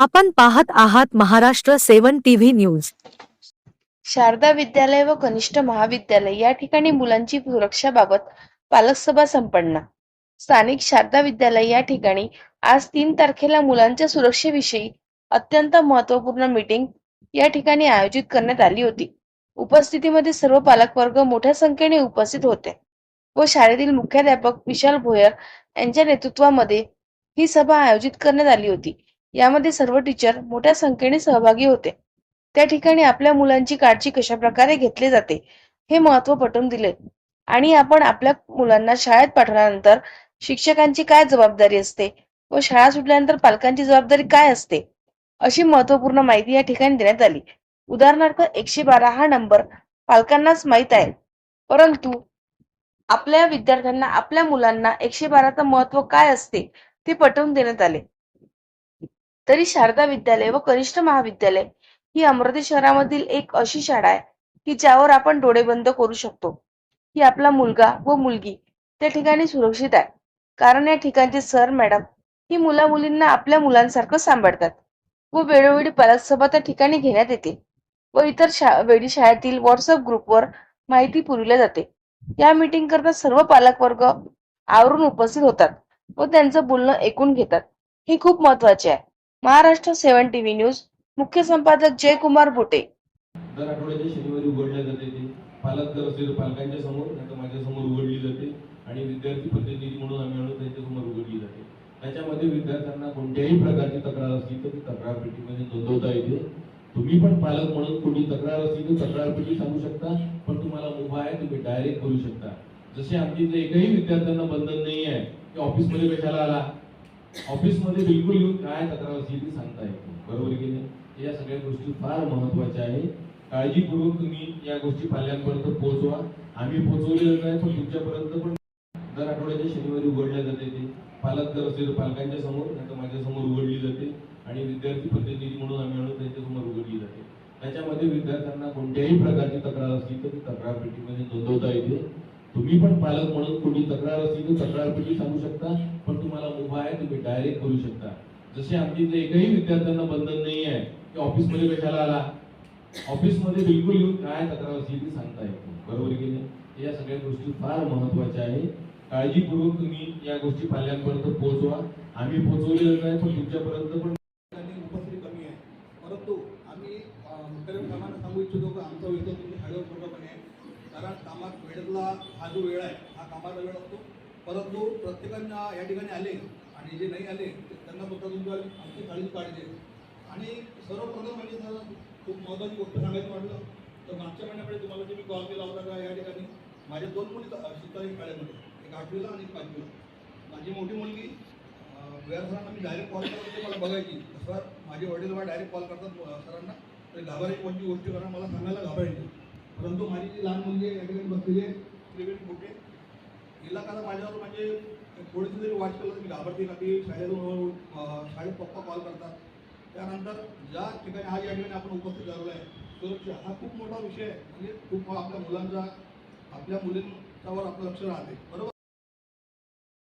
आपण पाहत आहात Maharashtra seven TV news. Sharada Vidyalaya व कनिष्ठ महाविद्यालय या ठिकाणी मुलांची सुरक्षाबाबत पालक सभा संपन्न. स्थानिक शारदा विद्यालय या ठिकाणी आज तीन तारखेला मुलांच्या सुरक्षेविषयी अत्यंत महत्त्वपूर्ण मीटिंग या ठिकाणी आयोजित करण्यात आली होती. उपस्थितीमध्ये सर्व पालकवर्ग मोठ्या संख्येने उपस्थित होते व शाळेतील मुख्याध्यापक विशाल भोयर यांच्या नेतृत्वामध्ये ही सभा आयोजित करण्यात आली होती. यामध्ये सर्व टीचर मोठ्या संख्येने सहभागी होते. त्या ठिकाणी आपल्या मुलांची काळजी कशा प्रकारे घेतली जाते हे महत्त्व पटवून दिले. आणि आपण आपल्या मुलांना शाळेत पाठवल्यानंतर शिक्षकांची काय जबाबदारी असते व शाळा सुटल्यानंतर पालकांची जबाबदारी काय असते अशी महत्त्वपूर्ण माहिती या ठिकाणी देण्यात आली. उदाहरणार्थ एकशे बारा हा नंबर पालकांनाच माहीत आहे. परंतु आपल्या विद्यार्थ्यांना आपल्या मुलांना एकशे बाराचं महत्त्व काय असते ते पटवून देण्यात आले. तरी शारदा विद्यालय व कनिष्ठ महाविद्यालय ही अमरावती शहरामधील एक अशी शाळा आहे की ज्यावर आपण डोळे बंद करू शकतो. की आपला मुलगा व मुलगी त्या ठिकाणी सुरक्षित आहे. कारण या ठिकाणचे सर मॅडम ही मुला मुलींना आपल्या मुलांसारखं सांभाळतात व वेळोवेळी पालक सभा त्या ठिकाणी घेण्यात येते व इतर शा वेळी शाळेतील व्हॉट्सअप ग्रुपवर माहिती पुरविल्या जाते. या मीटिंग करता सर्व पालक वर्ग आवरून उपस्थित होतात व त्यांचं बोलणं ऐकून घेतात. हे खूप महत्त्वाचे आहे. Maharashtra seven TV news. मुख्य संपादक जयकुमार बुटे. दर आठवड्याच्या शनिवारी उघडल्या जाते ते. पालक जर असेल पालकांच्या समोर नाही तर माझ्यासमोर उघडली जाते आणि विद्यार्थी प्रतिनिधी म्हणून आम्ही आणून त्यांच्यासमोर उघडली जाते. त्याच्यामध्ये विद्यार्थ्यांना कोणत्याही प्रकारची तक्रार असली तर ती तक्रार पेटीमध्ये नोंदवता येते. तुम्ही पण पालक म्हणून कोणी तक्रार असली तर तक्रार पेटी सांगू शकता पण तुम्हाला मुभा आहे तुम्ही डायरेक्ट करू शकता. जसे आमच्या इथे एकही विद्यार्थ्यांना बंधन नाही आहे की ऑफिसमध्ये कशाला आला? ऑफिसमध्ये बिलकुल येऊन काय तक्रार असली ती सांगता येते बरोबर की नाही? या सगळ्या गोष्टी फार महत्त्वाच्या आहे काळजीपूर्वक तुम्ही या गोष्टी पाल्यांपर्यंत पोहोचवा. आम्ही पोहोचवलेलं नाही पण तुमच्यापर्यंत पण दर आठवड्याच्या शनिवारी उघडल्या जाते ते. पालक जर असेल तर पालकांच्या समोर नाही तर माझ्यासमोर उघडली जाते आणि विद्यार्थी प्रतिनिधी म्हणून आम्ही आणून त्यांच्यासमोर उघडली जाते. त्याच्यामध्ये विद्यार्थ्यांना कोणत्याही प्रकारची तक्रार असली तर ती तक्रार पेटीमध्ये नोंदवता येते. तुम्ही पण पालक म्हणून कोणी तक्रार असली तर तक्रार तुम्ही सांगू शकता पण तुम्हाला मुभा आहे तुम्ही डायरेक्ट करू शकता. जसे आमच्या इथे एकही विद्यार्थ्यांना बंधन नाही आहे की ऑफिसमध्ये कशाला आला? ऑफिसमध्ये बिलकुल येऊन काय तक्रार असली ती सांगता येतो बरोबर की नाही? या सगळ्या गोष्टी फार महत्त्वाच्या आहे. काळजीपूर्वक तुम्ही या गोष्टी पाल्यांपर्यंत पोहोचवा. आम्ही पोहोचवलेलं आहे पण तुमच्यापर्यंत पण उपस्थिती कमी आहे. परंतु आम्ही सांगू इच्छितो आमचा वेळ तुम्ही पूर्णपणे आहे कारण कामात वेळेतला हा जो वेळ आहे हा कामाचा वेळ असतो. परंतु प्रत्येकांना या ठिकाणी आले आणि जे नाही आले ते- त्यांना फक्त तुमच्या आमची काळजी काळजी आणि सर्वप्रथम म्हणजे जर खूप महत्त्वाची गोष्ट सांगायचं म्हटलं तर मागच्या महिन्याकडे तुम्हाला जे मी कॉल केला होता का या ठिकाणी? माझ्या दोन मुली अं, शिकतात एक शाळेमध्ये एक आठवीला आणि एक पाचवीला. माझी मोठी मुलगी सरांना मी डायरेक्ट कॉल करतो ते मला बघायची. सर माझे वडील मला डायरेक्ट कॉल करतात सरांना. तर घाबरायची कोणती गोष्ट करा मला सांगायला घाबरायची. परंतु माझी जी लहान मुलगी आहे या ठिकाणी बसलेली आहे त्रिवेणी कुठे हिला कसं माझ्यावर म्हणजे थोडीशी जरी वाट केलं मी घाबरते का ती शाळेतून हो, शाळेत पप्पा कॉल करतात. त्यानंतर ज्या ठिकाणी हा या ठिकाणी आपण उपस्थित झालेलो आहे सुरक्षा हा खूप मोठा विषय आहे. म्हणजे खूप आपल्या मुलांचा आपल्या मुलींच्यावर आपलं लक्ष राहते. बरोबर?